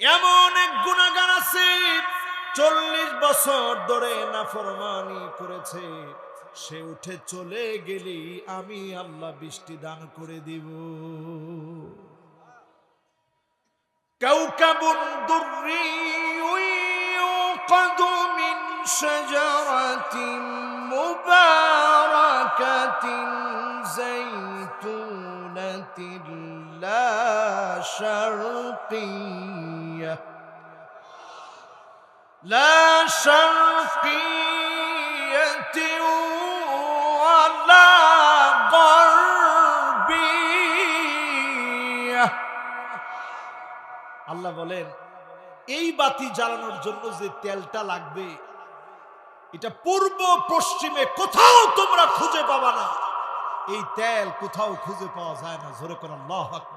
এমন এক গুণাগার আছে চল্লিশ বছর ধরে নাফরমানি করেছে সে উঠে চলে গেলেই আমি আল্লাহ বৃষ্টি দান করে দিব كوكب دري يوقد من شجرة مباركة زيتونة لا شرقية لا شرقية ولا غربية আল্লাহ বলেন এই বাতি জ্বালানোর জন্য যে তেলটা লাগবে এটা পূর্ব পশ্চিমে কোথাও তোমরা খুঁজে পাবা না এই তেল কোথাও খুঁজে পাওয়া যায় না জোরে করে আল্লাহ আকবার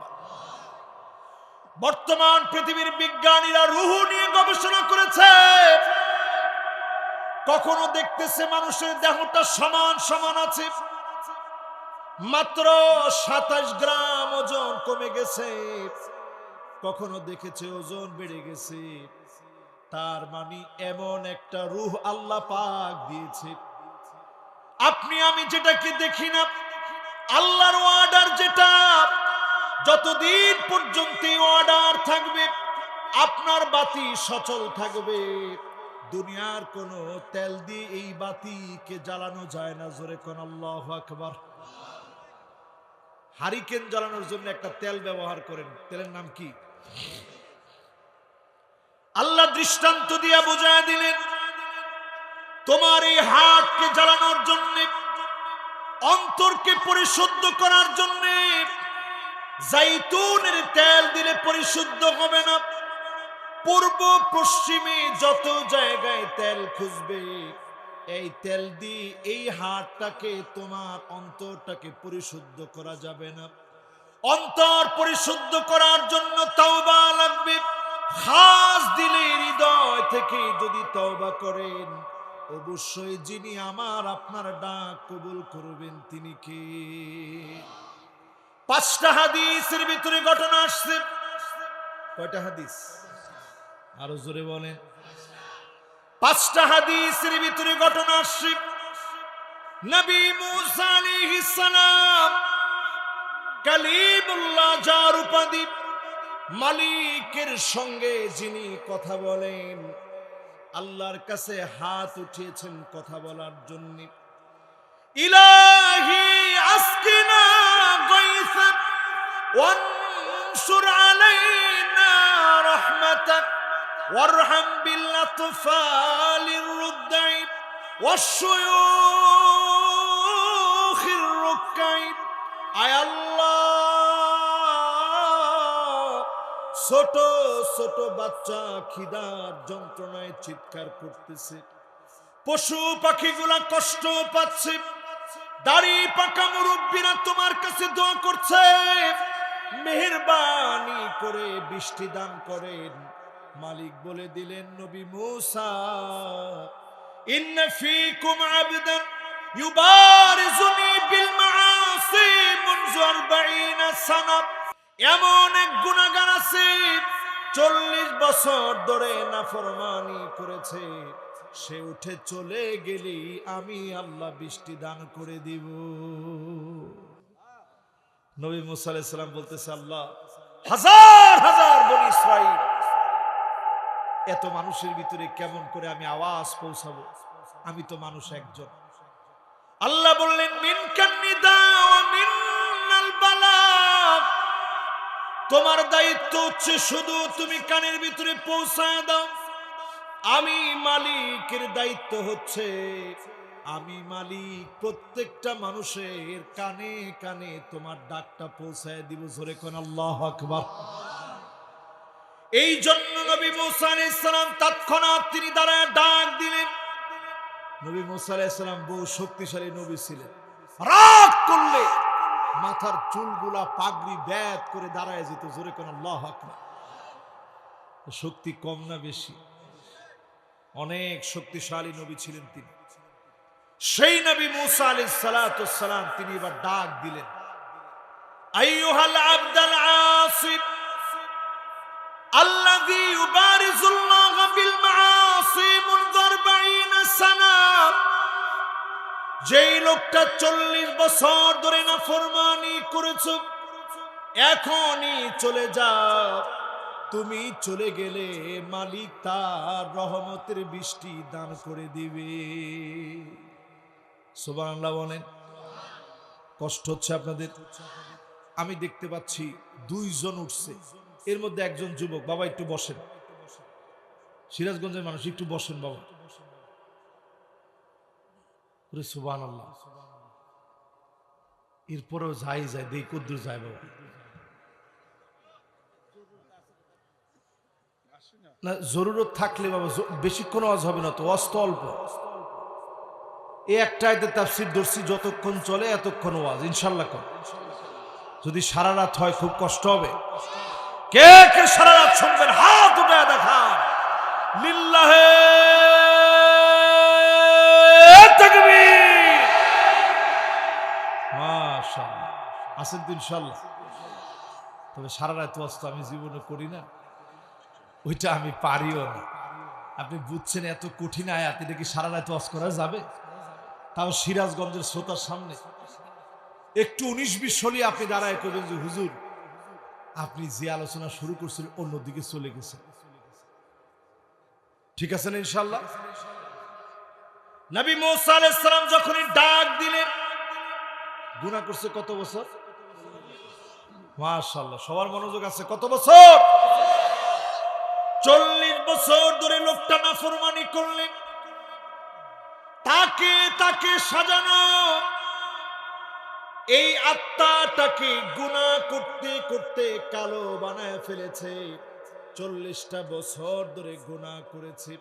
বর্তমান পৃথিবীর বিজ্ঞানীরা রুহু নিয়ে গবেষণা করেছে। কখনো দেখতেছে মানুষের দেহটা সমান সমান আছে। মাত্র সাতাশ গ্রাম ওজন কমে গেছে। কখনো দেখেছে ওজন বেড়ে গেছে। তার মানে এমন একটা রুহ আল্লাহ পাক দিয়েছে। আপনি, আমি যেটাকে দেখি না? আল্লাহর অর্ডার যেটা যতদিন পর্যন্ত অর্ডার থাকবে, আপনার বাতি সচল থাকবে। দুনিয়ার কোন তেল দিয়ে এই বাতিকে জ্বালানো যায় না, জোরে কোন আল্লাহ আকবার। হারিকেন জ্বালানোর জন্য একটা তেল ব্যবহার করেন, তেলের নাম কি? আল্লাহ দৃষ্টান্ত দিয়া বোঝায় দিলেন, তোমার এই হাতকে জ্বালানোর জন্য, অন্তরকে পরিশুদ্ধ করার জন্য জাইতুনের তেল দিলে পরিশুদ্ধ হবে না। পূর্ব পশ্চিমে যত জায়গায় তেল খুঁজবে, এই তেল দিয়ে এই হাটটাকে তোমার অন্তরটাকে পরিশুদ্ধ করা যাবে না। অন্তর পরিশুদ্ধ করার জন্য তওবা লাগবে। খাস দিলে হৃদয় থেকে যদি তওবা করেন, অবশ্যই যিনি আমার, আপনার ডাক কবুল করবেন তিনি কে? পাঁচটা হাদিসের ভিতরে ঘটনা আসছে। কয়টা হাদিস? আরও জোরে বলেন। পাঁচটা হাদিসের ভিতরে ঘটনা আসছে। নবী মুসা আলাইহিস সালাম কালিমুল্লাহ যার উপাধি মালিকের সঙ্গে যিনি কথা বলেন, আল্লাহর কাছে হাত উঠিয়েছেন কথা বলার জন্য। ইলাহি আসকিনা গাইসা ওয়ানসুর আলাইনা রাহমাতাক وارحم بالاطفال الرضع والشيوخ الركع আয় আল্লাহ ছোট ছোট বাচ্চা খিদার যন্ত্রণায় চিৎকার করতেছে পশু পাখিগুলা কষ্ট পাচ্ছে দাড়ি পাকা মুরব্বীরা তোমার কাছে দোয়া করছে। মেহেরবানি করে বৃষ্টি দান করেন। মালিক বলে দিলেন, নবী মুসা, ইন্ন ফীকুম আবদান ইউবারিজুনি বিল মাআসি মুনযু 40 সানা। এমন এক গুনাহগার আছে, চল্লিশ বছর ধরে নাফরমানি করেছে। সে উঠে চলে গেলেই আমি আল্লাহ বৃষ্টি দান করে দিব। নবী মুসা আলাইহিস সালাম বলতেছে, আল্লাহ, হাজার হাজার বনি ইসরাইল এত মানুষের ভিতরে কেমন করে আমি আওয়াজ পৌঁছাবো? আমি তো মানুষ একজন। আল্লাহ বললেন তোমার দায়িত্ব হচ্ছে শুধু তুমি কানের ভিতরে পৌঁছায় দাও। আমি মালিকের দায়িত্ব হচ্ছে, আমি মালিক প্রত্যেকটা মানুষের কানে কানে তোমার ডাকটা পৌঁছায় দিব, জোরে কোন আল্লাহ এই জন্য নবী মুসা তৎক্ষণাৎ তিনি দাঁড়ায় ডাক দিলেন। নবী মুসা বহু শক্তিশালী নবী ছিলেন। রাগ করলে মাথার চুলগুলা পাগড়ি ব্যাত করে দাঁড়ায় যেত, জোরে কোন আল্লাহ শক্তি কম না বেশি। অনেক শক্তিশালী নবী ছিলেন তিনি। সেই নবী মুসা আলী সালাম তিনি এবার ডাক দিলেন যেই লোকটা চল্লিশ বছর ধরে না ফরমানি করেছ, এখনই চলে যাও। তুমি চলে গেলে মালিক তার রহমতের বৃষ্টি দান করে দিবে। সুবহানাল্লাহ বলেন, কষ্ট হচ্ছে আপনাদের। আমি দেখতে পাচ্ছি দুইজন উঠছে, এর মধ্যে একজন যুবক। বাবা, একটু বসেন। সিরাজগঞ্জের মানুষ, একটু বসেন বাবা। সুবান আল্লাহ এরপরেও যাই যায় দেই যায় বাবা। না, জরুরত থাকলে বাবা বেশিক্ষণ আওয়াজ হবে না তো, অস্ত অল্প। একটা আয়তে তাফসির দর্শি যতক্ষণ চলে এতক্ষণ ওয়াজ, ইনশাল্লাহ কর। যদি সারা রাত হয়, খুব কষ্ট হবে। কে কে সারা রাত শুনবেন? হাত উঠে দেখান। লিল্লাহে মাশাআল্লাহ। তো ইনশাল্লাহ। তবে সারা রাত ওয়াজ তো আমি জীবনে করি না। ওইটা আমি পারিও না। আপনি বুঝছেন এত কঠিন আয়াত, এটা কি সারা রাত ওয়াজ করা যাবে? তাও সিরাজগঞ্জের শ্রোতার সামনে। একটু উনিশ বিশ হলে আপনি দাঁড়ায় করবেন যে, হুজুর, আপনি যে আলোচনা শুরু করছেন, অন্যদিকে চলে গেছেন ঠিক আছে না ইনশাল্লাহ নবী মোসা আলাইসালাম যখনই ডাক দিলেন, গুনাহ করছে কত বছর? মাশাল্লাহ সবার মনোযোগ আছে কত বছর? চল্লিশ বছর ধরে লোকটা নাফরমানি করলেন। তাকে তাকে সাজানো। এই আত্মাটাকে গুণা করতে করতে কালো বানায় ফেলেছে। চল্লিশটা বছর ধরে গুণা করেছে।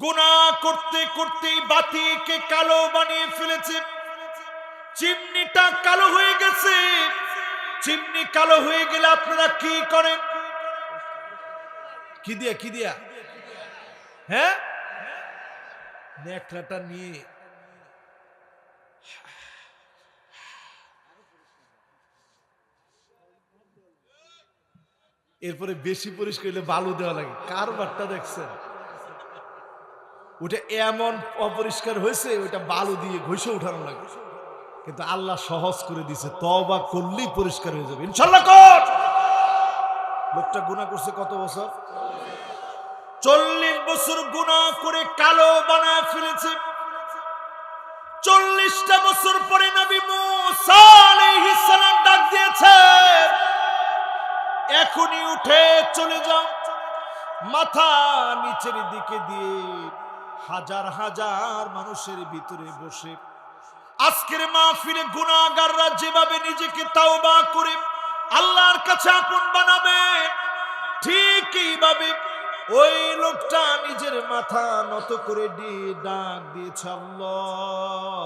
গুণা করতে করতে বাতিকে কালো বানিয়ে ফেলেছে। চিমনিটা কালো হয়ে গেছে। চিমনি কালো হয়ে গেলে আপনারা কি করেন? কি দিয়া কি দিয়া? হ্যাঁ? ন্যাকড়াটা নিয়ে। এরপরে বেশি পরিষ্কার হলে বালু দেওয়া লাগে। কার বারটা দেখছেন? ওটা এমন অপরিষ্কার হয়েছে ওটা বালু দিয়ে ঘষে উঠানো লাগে। কিন্তু আল্লাহ সহজ করে দিছে তবা করলেই পরিষ্কার হয়ে যাবে। ইনশাল্লাহ লোকটা গুণা করছে কত বছর? চল্লিশ বছর গুণা করে কালো বানায় ফেলেছে। চল্লিশটা বছর পরে নবী সালাম ডাক দিয়েছে, এখনই উঠে চলে যাও, মাথা নিচের দিকে দিয়ে হাজার হাজার মানুষের ভিতরে বসে। আজকের মাহফিলে গুনাহগাররা যেভাবে নিজেকে তাওবা করে আল্লাহর কাছে আপন বানাবে, ঠিক এইভাবে ওই লোকটা নিজের মাথা নত করে দিয়ে ডাক দিয়েছে, আল্লাহ,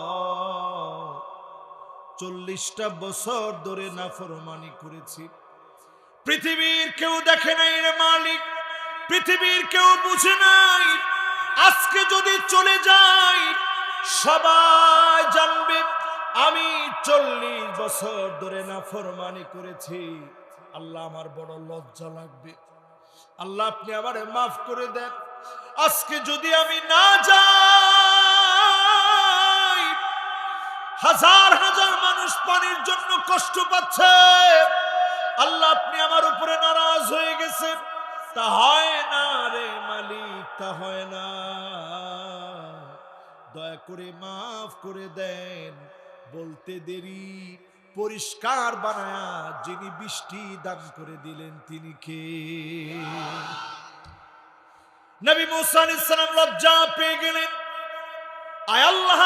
চল্লিশটা বছর ধরে নাফরমানি করেছি। পৃথিবীর কেউ দেখে নাই রে মালিক, পৃথিবীর কেউ বুঝে নাই। আজকে যদি চলে যাই, সবাই জানবে আমি চল্লিশ বছর ধরে না ফরমানি করেছি। আল্লাহ, আমার বড় লজ্জা লাগবে। আল্লাহ, আপনি আমারে মাফ করে দেন। আজকে যদি আমি না যাই, হাজার হাজার মানুষ পানির জন্য কষ্ট পাচ্ছে। আল্লাহ, আপনি আমার উপরে নারাজ হয়ে গেছে। তা হয় না রে মালিক, তা হয় না। দয়া করে মাফ করে দেন। বলতে দেরি। পরিষ্কার বানায়া যিনি বৃষ্টি দান করে দিলেন, তিনি কে? নবী মুসা আলাইহিস সালাম লজ্জা পেয়ে গেলেন। আল্লাহ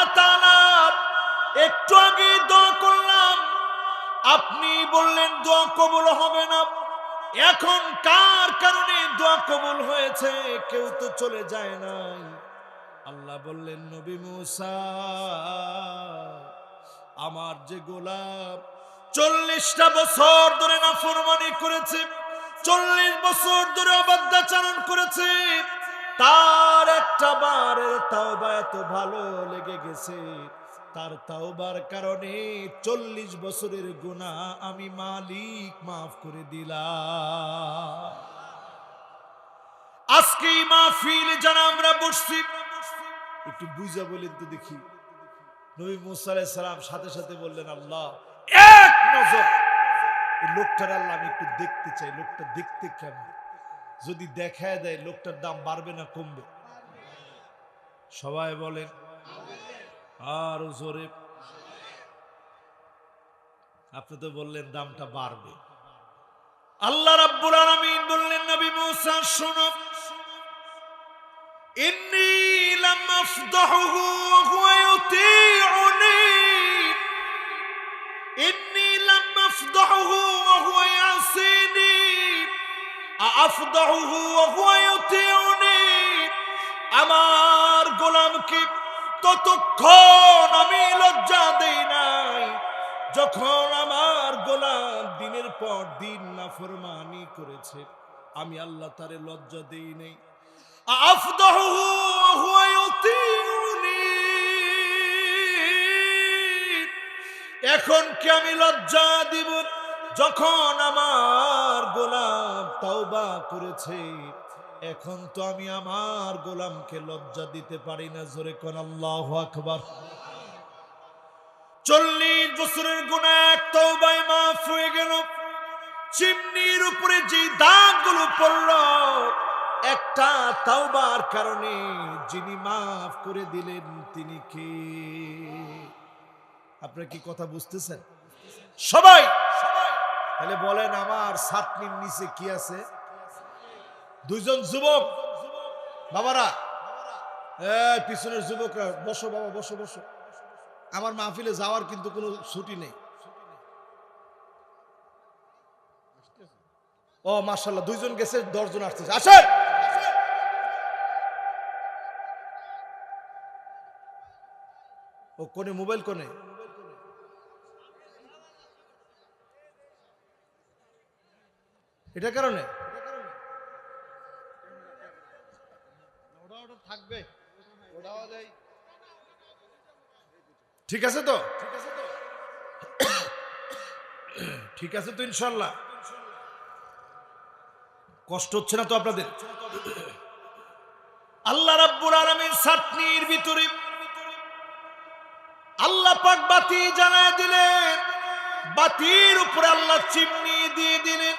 একটু আগে দোয়া করলাম। আপনি বললেন, দোয়া কবুল হবে না। এখন কার কারণে দোয়া কবুল হয়েছে? কেউ তো চলে যায় নাই। আল্লাহ বললেন, নবী মুসা আমার যে গোলাপ, চল্লিশটা বছর ধরে না ফরমানি করেছে, চল্লিশ বছর ধরে অবাধ্যাচারণ করেছে, তার একটা বারের তাওবা এত ভালো লেগে গেছে, তার তাওবার কারণে চল্লিশ বছরের গুণা আমি মালিক মাফ করে দিলাম। আজকে মাহফিল যারা আমরা বসছি, একটু বুঝা বলেন তো দেখি। নবী মুসা সালাম সাথে সাথে বললেন আল্লাহ এক নজর। এই লোকটার আল্লাহ আমি একটু দেখতে চাই লোকটা দেখতে কেমন? যদি দেখায় দেয় লোকটার দাম বাড়বে না কমবে? সবাই বলেন আর জোরে। আপনি তো বললেন দামটা বাড়বে। আল্লাহ রাব্বুল আলামিন বললেন নবী মুসা শোনো ওয়া হুয়া ইউতিউনি ইন্নী লাম আফদাহুহু ওয়া হুয়া ইয়াসিনি আফদাহুহু ওয়া হুয়া ইউতিউনি আমার গোলামকে ততক্ষণ আমি লজ্জা দেই নাই যখন আমার গোলাম দিনের পর দিন নাফরমানি করেছে আমি আল্লাহ তারে লজ্জা দেই নাই ওয়া হুয়া ইউতিউনি। এখন কি আমি লজ্জা দিব যখন আমার গোলাম তাওবা করেছে? এখন তো আমি আমার গোলামকে লজ্জা দিতে পারি না, জোরে কোন আল্লাহ আকবার। চল্লিশ বছরের গুণা এক তওবায় মাফ হয়ে গেল। চিমনির উপরে যে দাগগুলো পড়ল একটা তাওবার কারণে যিনি মাফ করে দিলেন, তিনি কে? আপনারা কি কথা বুঝতেছেন? সবাই! তাহলে বলেন আমার সাতনির নিচে কি আছে? দুইজন যুবক। বাবারা পিছনের যুবকরা, বসো বাবা, বসো বসো। আমার মাহফিলে যাওয়ার কিন্তু কোনো ছুটি নেই। ও মার্শাল্লাহ দুইজন গেছে, দশজন আসতেছে। আসেন! ও কোনে, মোবাইল কোনে? এটা কারণে? ঠিক আছে তো? ঠিক আছে তো ইনশাল্লাহ কষ্ট হচ্ছে না তো আপনাদের? আল্লাহ রাব্বুল আলামিন সাতনির ভিতরে পাক বাতি জ্বালায় দিলেন বাতির উপরে আল্লাহ চিমনি দিয়ে দিলেন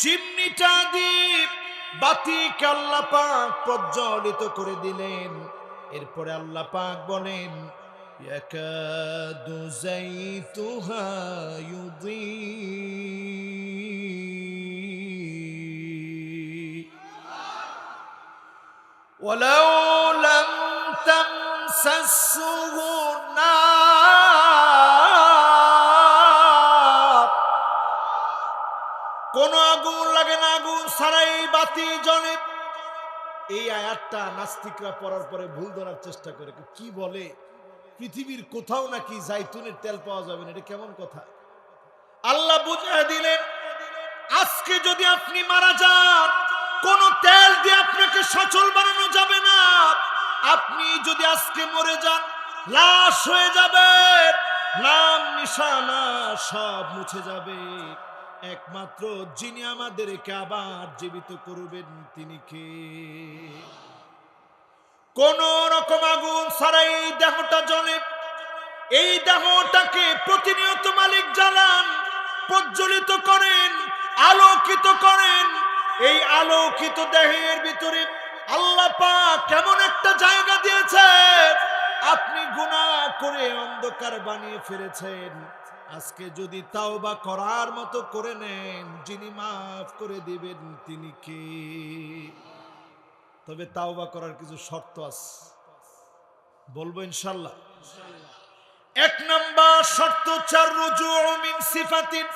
চিমনিটা দিয়ে বাতিকে আল্লাহ পাক প্রজ্বলিত করে দিলেন এরপরে আল্লাহ পাক বলেন يكاد زيتها يضيء ولو لم تمسسه نار বাতি জলে এই আয়াতটা নাস্তিকরা পড়ার পরে ভুল ধরার চেষ্টা করে। কি বলে? পৃথিবীর কোথাও নাকি জাইতুনের তেল পাওয়া যাবে না, এটা কেমন কথা? আল্লাহ বুঝিয়ে দিলেন, আজকে যদি আপনি মারা যান, কোন তেল দিয়ে আপনাকে সচল বানানো যাবে না। আপনি যদি আজকে মরে যান, লাশ হয়ে যাবে, নাম, নিশানা সব মুছে যাবে। একমাত্র যিনি আমাদেরকে আবার জীবিত করবেন, তিনি কে? কোন রকম আগুন ছাড়াই এই দেহটা জ্বলে। এই দেহটাকে প্রতিনিয়ত মালিক জ্বালান, প্রজ্বলিত করেন, আলোকিত করেন। এই আলোকিত দেহের ভিতরে আল্লাহ পাক কেমন একটা জায়গা দিয়েছেন আপনি গুনাহ করে অন্ধকার বানিয়ে ফেলেছেন। আজকে যদি তাও বা করার মতো করে নেন, যিনি মাফ করে দিবেন, তিনি কে? তবে তাও বা করার কিছু শর্ত আছে। বলব ইনশাল্লাহ এক নম্বর শর্ত চার রুজু মিন সিফাতিন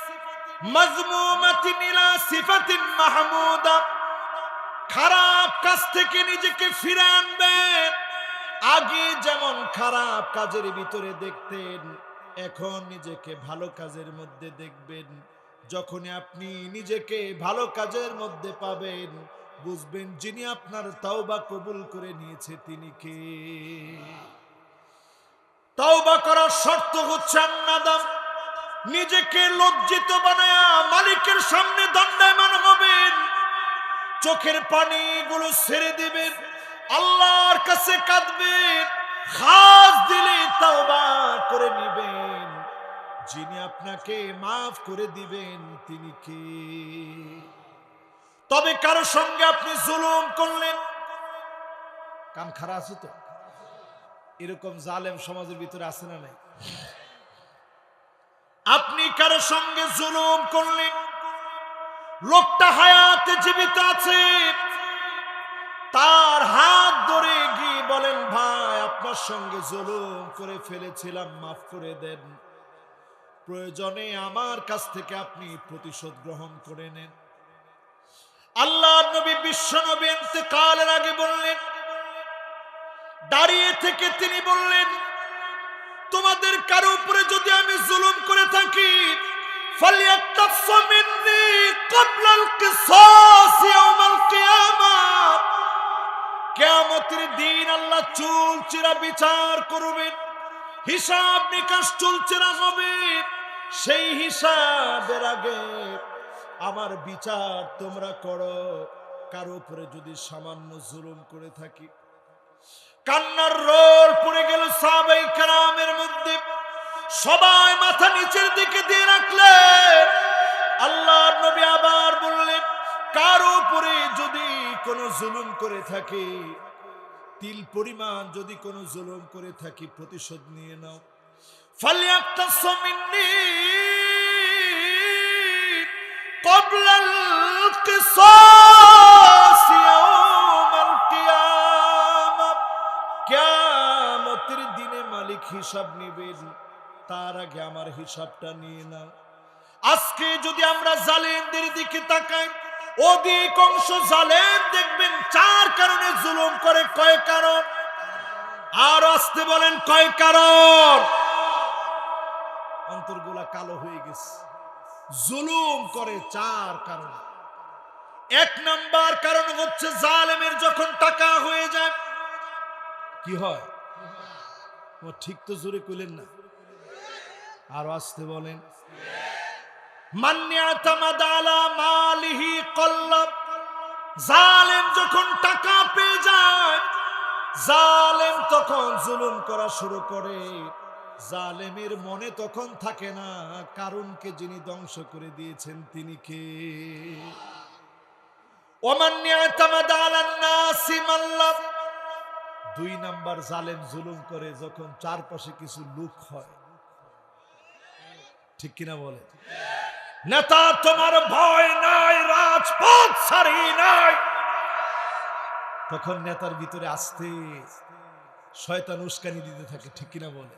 মাজমুমাতিন ইলা সিফাতিন মাহমুদা। খারাপ কাজ থেকে নিজেকে ফিরে আনবেন। আগে যেমন খারাপ কাজের ভিতরে দেখতেন এখন নিজেকে ভালো কাজের মধ্যে দেখবেন। যখনই আপনি নিজেকে ভালো কাজের মধ্যে পাবেন, বুঝবেন যিনি আপনার তাওবা কবুল করে নিয়েছে তিনি কে। তাওবা করার শর্ত হচ্ছে আন্নাদাম। নিজেকে লজ্জিত বানায়া মালিকের সামনে দণ্ডায়মান হবেন। চোখের পানিগুলো ছেড়ে দিবেন। আল্লাহর কাছে কাঁদবেন। খাস দিলে তাওবা যিনি আপনাকে মাফ করে দিবেন, তিনি কে? তবে কারও সঙ্গে আপনি জুলুম করলেন? কান খারাপ আছে তো? এরকম জালেম সমাজের ভিতরে আছে না নাই? আপনি কারও সঙ্গে জুলুম করলেন? লোকটা হায়াতে জীবিত আছে। তার হাত ধরে গিয়ে বলেন, ভাই, আপনার সঙ্গে জুলুম করে ফেলেছিলাম, মাফ করে দেন। প্রয়োজনে আমার কাছ থেকে আপনি প্রতিশোধ গ্রহণ করে নেন। আল্লাহ নবী বিশ্ব নবী কালের আগে বললেন, দাঁড়িয়ে থেকে তিনি বললেন, তোমাদের কারও উপরে যদি আমি জুলুম করে থাকি কেয়ামতের দিন আল্লাহ চুল বিচার করবেন, হিসাব নিকাশ চুল হবে। সেই হিসাবের আগে আমার বিচার তোমরা করো। কারও উপরে যদি সামান্য জুলুম করে থাকি। কান্নার রোল পড়ে গেল সাহাবাই কারামের মধ্যে। সবাই মাথা নিচের দিকে দিয়ে রাখলেন আল্লাহ নবী আবার বললেন, কারও উপরে যদি কোনো জুলুম করে থাকে, তিল পরিমাণ যদি কোনো জুলুম করে থাকি, প্রতিশোধ নিয়ে নাও। ফলে একটা সমিন্নি কবলাল কেয়ামতের দিনে মালিক হিসাব নেবেন। তার আগে আমার হিসাবটা নিয়ে নাও আজকে যদি আমরা জালেনদের দিকে তাকাই, অধিক অংশ জালেন দেখবেন, চার কারণে জুলুম করে। কয় কারণ? আর আসতে বলেন, কয় কারণ? অন্তরগুলা কালো হয়ে গেছে। জুলুম করে চার কারণ। এক নাম্বার কারণ হচ্ছে জালেমের যখন টাকা হয়ে যায়, কি হয়? ও ঠিক তো জোরে কইলেন না। আর আসতে বলেন। মালিহি কল্লাব জালেম যখন টাকা পেয়ে যায়, জালেম তখন জুলুম করা শুরু করে। জালেমের মনে তখন থাকে না কারণকে যিনি ধ্বংস করে দিয়েছেন তিনি কে? দুই নাম্বার জালেম জুলুম করে যখন চারপাশে কিছু লোক হয়। ঠিক কিনা বলে? নেতা, তোমার ভয় নাই, রাজপথ সারি নাই। তখন নেতার ভিতরে আসতে, শয়তান উস্কানি দিতে থাকে, ঠিক কিনা বলে?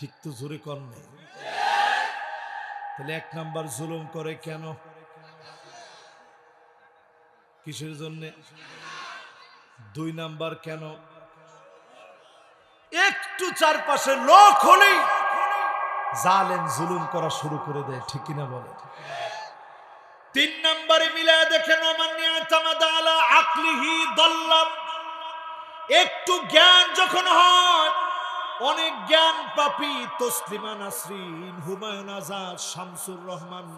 ঠিক তো জোরে কর নেই। তাহলে এক নাম্বার জুলুম করে কেন? কিসের জন্যে? দুই নাম্বার কেন? একটু চারপাশে লোক হলেই জালেন জুলুম করা শুরু করে দেয়, ঠিক কিনা বলে তিন নম্বরে মিলায় দেখেন একটু জ্ঞান যখন হয় অনেক জ্ঞান পাপি, তসলিমা নাসরিন, হুমায়ুন আজাদ, শামসুর রহমান,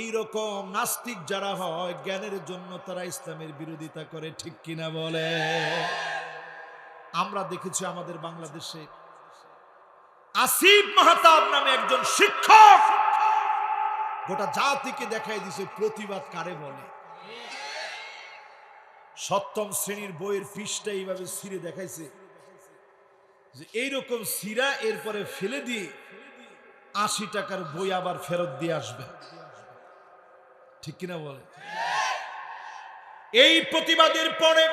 এইরকম নাস্তিক যারা হয়, জ্ঞানের জন্য তারা ইসলামের বিরোধিতা করে, ঠিক কিনা বলে? আমরা দেখেছি আমাদের বাংলাদেশে আসিফ মাহতাব নামে একজন শিক্ষক, গোটা জাতিকে দেখাই দিছে, প্রতিবাদ কারে বলে? সপ্তম শ্রেণির বইয়ের পৃষ্ঠা এইভাবে ছিঁড়ে দেখাইছে। যে এইরকম সিরা এরপরে ফেলে দিয়ে আশি টাকার বই আবার ফেরত দিয়ে আসবে। ঠিক কিনা বলে? এই প্রতিবাদের পরে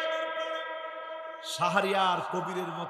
সাহারিয়ার কবিরের মতো